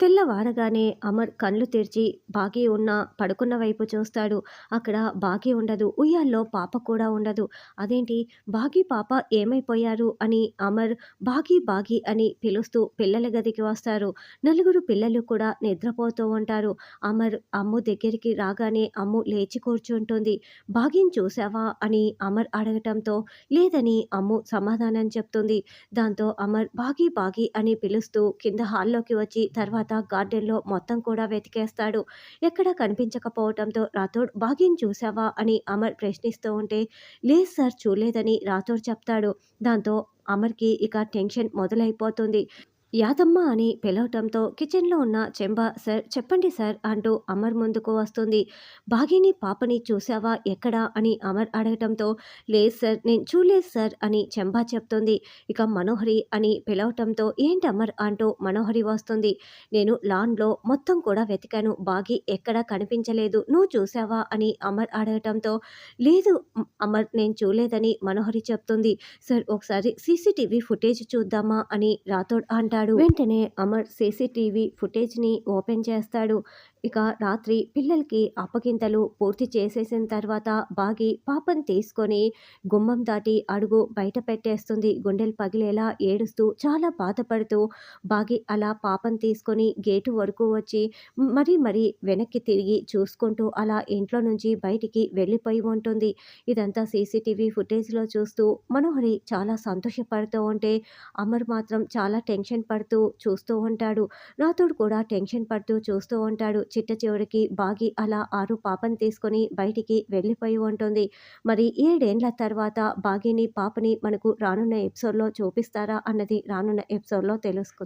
తెల్లవారగానే అమర్ కళ్ళు తెరిచి బాగీ ఉన్న పడుకున్న వైపు చూస్తాడు. అక్కడ బాగీ ఉండదు. ఉయ్యాల్లో పాప కూడా ఉండదు. అదేంటి? బాగీ పాప ఏమైపోయారు అని అమర్ బాగి బాగి అని పిలుస్తూ పిల్లల గదికి వస్తారు. నలుగురు పిల్లలు కూడా నిద్రపోతూ ఉంటారు. అమర్ అమ్ము దగ్గరికి రాగానే అమ్ము లేచి కూర్చుంటుంది. బాగీని చూసావా అని అమర్ అడగటంతో లేదని అమ్ము సమాధానం చెప్తుంది. దాంతో అమర్ బాగి బాగి అని పిలుస్తూ కింద హాల్లోకి వచ్చి తర్వాత గార్డెన్లో మొత్తం కూడా వెతికేస్తాడు. ఎక్కడ కనిపించకపోవటంతో రాథోడ్ బాగిన్ చూసావా అని అమర్ ప్రశ్నిస్తూ ఉంటే లేదు సార్ చూడలేదని రాథోడ్ చెప్తాడు. దాంతో అమర్కి ఇక టెన్షన్ మొదలైపోతుంది. యాదమ్మ అని పిలవటంతో కిచెన్లో ఉన్న చెంబ సార్ చెప్పండి సార్ అంటూ అమర్ ముందుకు వస్తుంది. బాగిని పాపని చూసావా ఎక్కడా? అని అమర్ అడగటంతో లేదు సార్ నేను చూడలేదు సార్ అని చెంబా చెప్తుంది. ఇక మనోహరి అని పిలవటంతో ఏంటి అమర్? అంటూ మనోహరి వస్తుంది. నేను లాన్లో మొత్తం కూడా వెతికాను. బాగి ఎక్కడా కనిపించలేదు. నువ్వు చూసావా అని అమర్ అడగటంతో లేదు అమర్ నేను చూడలేదని మనోహరి చెప్తుంది. సార్ ఒకసారి సీసీటీవీ ఫుటేజ్ చూద్దామా? అని రాథోడ్ అంటాడు. వెంటనే అమర్ సీసీటీవీ ఫుటేజ్ని ఓపెన్ చేస్తాడు. ఇక రాత్రి పిల్లలకి అప్పగింతలు పూర్తి చేసేసిన తర్వాత బాగి పాపం తీసుకొని గుమ్మం దాటి అడుగు బయట పెట్టేస్తుంది. గుండెలు పగిలేలా ఏడుస్తూ చాలా బాధపడుతూ బాగి అలా పాపం తీసుకొని గేటు వరకు వచ్చి మరీ మరీ వెనక్కి తిరిగి చూసుకుంటూ అలా ఇంట్లో నుంచి బయటికి వెళ్ళిపోయి ఉంటుంది. ఇదంతా సీసీటీవీ ఫుటేజ్లో చూస్తూ మనోహరి చాలా సంతోషపడుతూ ఉంటే అమర్ మాత్రం చాలా టెన్షన్ పడుతూ చూస్తూ ఉంటాడు. నాతోడు కూడా టెన్షన్ పడుతూ చూస్తూ ఉంటాడు. చిట్ట చివరికి బాగి అలా ఆరు పాపని తీసుకొని బయటికి వెళ్ళిపోయి ఉంటుంది. మరి ఏడేండ్ల తర్వాత బాగిని పాపని మనకు రానున్న ఎపిసోడ్లో చూపిస్తారా అన్నది రానున్న ఎపిసోడ్లో తెలుసుకుందాం.